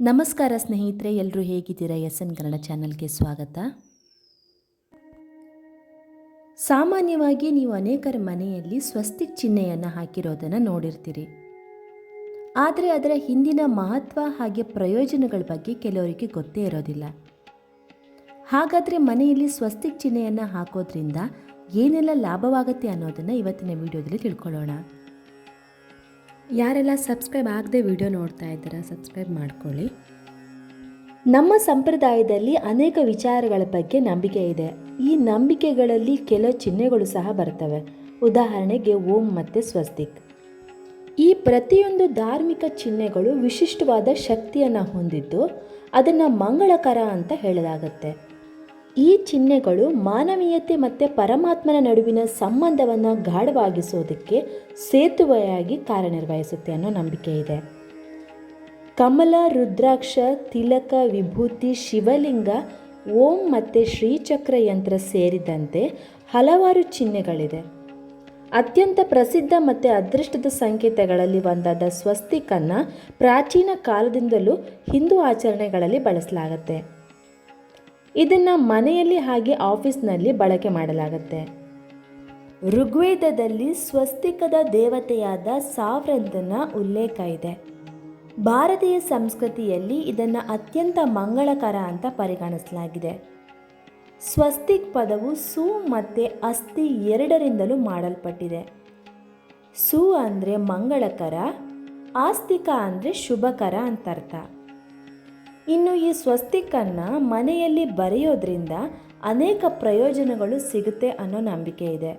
ನಮಸ್ಕಾರ ಸ್ನೇಹಿತರೆ ಎಲ್ಲರೂ ಹೇಗಿದ್ದೀರಾ? ಎಸ್ ಎನ್ ಕನ್ನಡ ಚಾನಲ್ಗೆ ಸ್ವಾಗತ. ಸಾಮಾನ್ಯವಾಗಿ ನೀವು ಅನೇಕರ ಮನೆಯಲ್ಲಿ ಸ್ವಸ್ತಿಕ್ ಚಿಹ್ನೆಯನ್ನು ಹಾಕಿರೋದನ್ನು ನೋಡಿರ್ತೀರಿ. ಆದರೆ ಅದರ ಹಿಂದಿನ ಮಹತ್ವ ಹಾಗೆ ಪ್ರಯೋಜನಗಳ ಬಗ್ಗೆ ಕೆಲವರಿಗೆ ಗೊತ್ತೇ ಇರೋದಿಲ್ಲ. ಹಾಗಾದರೆ ಮನೆಯಲ್ಲಿ ಸ್ವಸ್ತಿಕ್ ಚಿಹ್ನೆಯನ್ನು ಹಾಕೋದ್ರಿಂದ ಏನೆಲ್ಲ ಲಾಭವಾಗುತ್ತೆ ಅನ್ನೋದನ್ನು ಇವತ್ತಿನ ವಿಡಿಯೋದಲ್ಲಿ ತಿಳ್ಕೊಳ್ಳೋಣ. ಯಾರೆಲ್ಲ ಸಬ್ಸ್ಕ್ರೈಬ್ ಆಗದೆ ವಿಡಿಯೋ ನೋಡ್ತಾ ಇದ್ದೀರಾ, ಸಬ್ಸ್ಕ್ರೈಬ್ ಮಾಡ್ಕೊಳ್ಳಿ. ನಮ್ಮ ಸಂಪ್ರದಾಯದಲ್ಲಿ ಅನೇಕ ವಿಚಾರಗಳ ಬಗ್ಗೆ ನಂಬಿಕೆ ಇದೆ. ಈ ನಂಬಿಕೆಗಳಲ್ಲಿ ಕೆಲವು ಚಿಹ್ನೆಗಳು ಸಹ ಬರ್ತವೆ. ಉದಾಹರಣೆಗೆ, ಓಂ ಮತ್ತು ಸ್ವಸ್ತಿಕ್. ಈ ಪ್ರತಿಯೊಂದು ಧಾರ್ಮಿಕ ಚಿಹ್ನೆಗಳು ವಿಶಿಷ್ಟವಾದ ಶಕ್ತಿಯನ್ನು ಹೊಂದಿದ್ದು, ಅದನ್ನು ಮಂಗಳಕರ ಅಂತ ಹೇಳಲಾಗುತ್ತೆ. ಈ ಚಿಹ್ನೆಗಳು ಮಾನವೀಯತೆ ಮತ್ತು ಪರಮಾತ್ಮನ ನಡುವಿನ ಸಂಬಂಧವನ್ನು ಗಾಢವಾಗಿಸೋದಕ್ಕೆ ಸೇತುವೆಯಾಗಿ ಕಾರ್ಯನಿರ್ವಹಿಸುತ್ತೆ ಅನ್ನೋ ನಂಬಿಕೆ ಇದೆ. ಕಮಲ, ರುದ್ರಾಕ್ಷ, ತಿಲಕ, ವಿಭೂತಿ, ಶಿವಲಿಂಗ, ಓಂ ಮತ್ತು ಶ್ರೀಚಕ್ರ ಯಂತ್ರ ಸೇರಿದಂತೆ ಹಲವಾರು ಚಿಹ್ನೆಗಳಿದೆ. ಅತ್ಯಂತ ಪ್ರಸಿದ್ಧ ಮತ್ತು ಅದೃಷ್ಟದ ಸಂಕೇತಗಳಲ್ಲಿ ಒಂದಾದ ಸ್ವಸ್ತಿಕನ್ನು ಪ್ರಾಚೀನ ಕಾಲದಿಂದಲೂ ಹಿಂದೂ ಆಚರಣೆಗಳಲ್ಲಿ ಬಳಸಲಾಗುತ್ತೆ. ಇದನ್ನು ಮನೆಯಲ್ಲಿ ಹಾಗೆ ಆಫೀಸ್ನಲ್ಲಿ ಬಳಕೆ ಮಾಡಲಾಗುತ್ತೆ. ಋಗ್ವೇದದಲ್ಲಿ ಸ್ವಸ್ತಿಕದ ದೇವತೆಯಾದ ಸಾವ್ರಂತನ ಉಲ್ಲೇಖ ಇದೆ. ಭಾರತೀಯ ಸಂಸ್ಕೃತಿಯಲ್ಲಿ ಇದನ್ನು ಅತ್ಯಂತ ಮಂಗಳಕರ ಅಂತ ಪರಿಗಣಿಸಲಾಗಿದೆ. ಸ್ವಸ್ತಿಕ್ ಪದವು ಸು ಮತ್ತು ಅಸ್ಥಿ ಎರಡರಿಂದಲೂ ಮಾಡಲ್ಪಟ್ಟಿದೆ. ಸು ಅಂದರೆ ಮಂಗಳಕರ, ಆಸ್ತಿಕ ಅಂದರೆ ಶುಭಕರ ಅಂತ ಅರ್ಥ ಇನ್ನು ಈ ಸ್ವಸ್ತಿಕನ್ನು ಮನೆಯಲ್ಲಿ ಬರೆಯೋದ್ರಿಂದ ಅನೇಕ ಪ್ರಯೋಜನಗಳು ಸಿಗುತ್ತೆ ಅನ್ನೋ ನಂಬಿಕೆ ಇದೆ.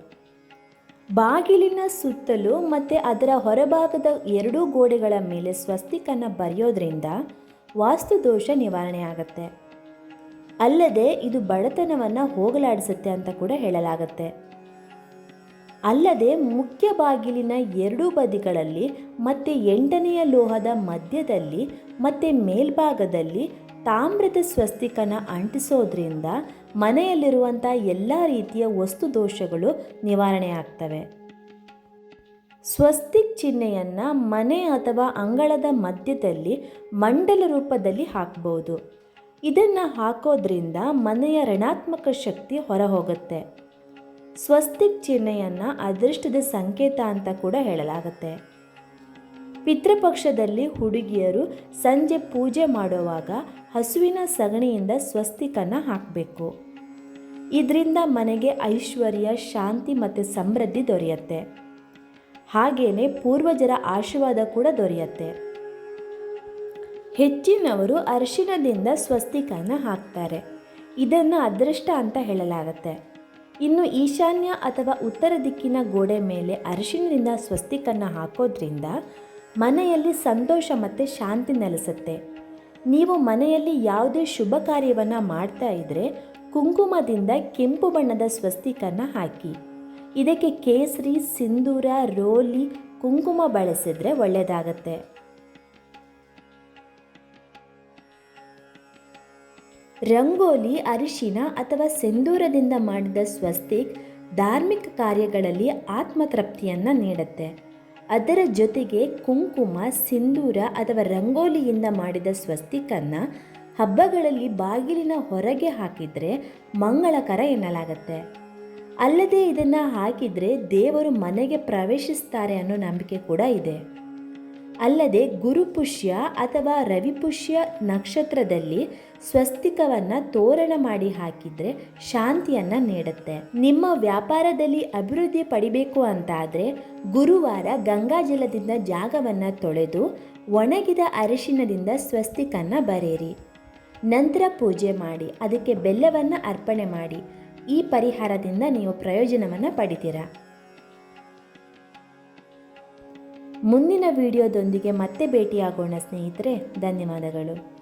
ಬಾಗಿಲಿನ ಸುತ್ತಲೂ ಮತ್ತು ಅದರ ಹೊರಭಾಗದ ಎರಡೂ ಗೋಡೆಗಳ ಮೇಲೆ ಸ್ವಸ್ತಿಕನ್ನು ಬರೆಯೋದ್ರಿಂದ ವಾಸ್ತು ದೋಷ ನಿವಾರಣೆ ಆಗುತ್ತೆ. ಅಲ್ಲದೆ ಇದು ಬಡತನವನ್ನು ಹೋಗಲಾಡಿಸುತ್ತೆ ಅಂತ ಕೂಡ ಹೇಳಲಾಗುತ್ತೆ. ಅಲ್ಲದೆ ಮುಖ್ಯ ಬಾಗಿಲಿನ ಎರಡೂ ಬದಿಗಳಲ್ಲಿ ಮತ್ತು ಎಂಟನೆಯ ಲೋಹದ ಮಧ್ಯದಲ್ಲಿ ಮತ್ತು ಮೇಲ್ಭಾಗದಲ್ಲಿ ತಾಮ್ರದ ಸ್ವಸ್ತಿಕನ ಅಂಟಿಸೋದ್ರಿಂದ ಮನೆಯಲ್ಲಿರುವಂಥ ಎಲ್ಲ ರೀತಿಯ ವಸ್ತು ದೋಷಗಳು ನಿವಾರಣೆ ಆಗ್ತವೆ. ಸ್ವಸ್ತಿಕ್ ಚಿಹ್ನೆಯನ್ನು ಮನೆ ಅಥವಾ ಅಂಗಳದ ಮಧ್ಯದಲ್ಲಿ ಮಂಡಲ ರೂಪದಲ್ಲಿ ಹಾಕ್ಬೋದು. ಇದನ್ನು ಹಾಕೋದ್ರಿಂದ ಮನೆಯ ಋಣಾತ್ಮಕ ಶಕ್ತಿ ಹೊರಹೋಗುತ್ತೆ. ಸ್ವಸ್ತಿಕ್ ಚಿಹ್ನೆಯನ್ನು ಅದೃಷ್ಟದ ಸಂಕೇತ ಅಂತ ಕೂಡ ಹೇಳಲಾಗುತ್ತೆ. ಪಿತೃಪಕ್ಷದಲ್ಲಿ ಹುಡುಗಿಯರು ಸಂಜೆ ಪೂಜೆ ಮಾಡುವಾಗ ಹಸುವಿನ ಸಗಣಿಯಿಂದ ಸ್ವಸ್ತಿಕನ್ನು ಹಾಕಬೇಕು. ಇದರಿಂದ ಮನೆಗೆ ಐಶ್ವರ್ಯ, ಶಾಂತಿ ಮತ್ತು ಸಮೃದ್ಧಿ ದೊರೆಯುತ್ತೆ. ಹಾಗೆಯೇ ಪೂರ್ವಜರ ಆಶೀರ್ವಾದ ಕೂಡ ದೊರೆಯುತ್ತೆ. ಹೆಚ್ಚಿನವರು ಅರಿಶಿಣದಿಂದ ಸ್ವಸ್ತಿಕನ್ನು ಹಾಕ್ತಾರೆ. ಇದನ್ನು ಅದೃಷ್ಟ ಅಂತ ಹೇಳಲಾಗುತ್ತೆ. ಇನ್ನು ಈಶಾನ್ಯ ಅಥವಾ ಉತ್ತರ ದಿಕ್ಕಿನ ಗೋಡೆ ಮೇಲೆ ಅರಿಶಿಣದಿಂದ ಸ್ವಸ್ತಿಕನ್ನು ಹಾಕೋದ್ರಿಂದ ಮನೆಯಲ್ಲಿ ಸಂತೋಷ ಮತ್ತು ಶಾಂತಿ ನೆಲೆಸುತ್ತೆ. ನೀವು ಮನೆಯಲ್ಲಿ ಯಾವುದೇ ಶುಭ ಕಾರ್ಯವನ್ನು ಮಾಡ್ತಾ ಇದ್ದರೆ ಕುಂಕುಮದಿಂದ ಕೆಂಪು ಬಣ್ಣದ ಸ್ವಸ್ತಿಕನ್ನು ಹಾಕಿ. ಇದಕ್ಕೆ ಕೇಸರಿ, ಸಿಂಧೂರ, ರೋಲಿ, ಕುಂಕುಮ ಬಳಸಿದರೆ ಒಳ್ಳೆಯದಾಗತ್ತೆ ರಂಗೋಲಿ, ಅರಿಶಿನ ಅಥವಾ ಸಿಂಧೂರದಿಂದ ಮಾಡಿದ ಸ್ವಸ್ತಿಕ್ ಧಾರ್ಮಿಕ ಕಾರ್ಯಗಳಲ್ಲಿ ಆತ್ಮತೃಪ್ತಿಯನ್ನು ನೀಡುತ್ತೆ. ಅದರ ಜೊತೆಗೆ ಕುಂಕುಮ, ಸಿಂಧೂರ ಅಥವಾ ರಂಗೋಲಿಯಿಂದ ಮಾಡಿದ ಸ್ವಸ್ತಿಕನ್ನು ಹಬ್ಬಗಳಲ್ಲಿ ಬಾಗಿಲಿನ ಹೊರಗೆ ಹಾಕಿದರೆ ಮಂಗಳಕರ ಎನ್ನಲಾಗತ್ತೆ. ಅಲ್ಲದೆ ಇದನ್ನು ಹಾಕಿದರೆ ದೇವರು ಮನೆಗೆ ಪ್ರವೇಶಿಸ್ತಾರೆ ಅನ್ನೋ ನಂಬಿಕೆ ಕೂಡ ಇದೆ. ಅಲ್ಲದೆ ಗುರುಪುಷ್ಯ ಅಥವಾ ರವಿಪುಷ್ಯ ನಕ್ಷತ್ರದಲ್ಲಿ ಸ್ವಸ್ತಿಕವನ್ನು ತೋರಣ ಮಾಡಿ ಹಾಕಿದರೆ ಶಾಂತಿಯನ್ನು ನೀಡುತ್ತೆ. ನಿಮ್ಮ ವ್ಯಾಪಾರದಲ್ಲಿ ಅಭಿವೃದ್ಧಿ ಪಡಿಬೇಕು ಅಂತಾದರೆ ಗುರುವಾರ ಗಂಗಾಜಲದಿಂದ ಜಾಗವನ್ನು ತೊಳೆದು ಒಣಗಿದ ಅರಿಶಿನದಿಂದ ಸ್ವಸ್ತಿಕನ್ನು ಬರೆಯಿರಿ. ನಂತರ ಪೂಜೆ ಮಾಡಿ, ಅದಕ್ಕೆ ಬೆಲ್ಲವನ್ನು ಅರ್ಪಣೆ ಮಾಡಿ, ಈ ಪರಿಹಾರದಿಂದ ನೀವು ಪ್ರಯೋಜನವನ್ನು ಪಡಿತೀರಾ? ಮುಂದಿನ ವಿಡಿಯೋದೊಂದಿಗೆ ಮತ್ತೆ ಭೇಟಿಯಾಗೋಣ ಸ್ನೇಹಿತರೆ ಧನ್ಯವಾದಗಳು.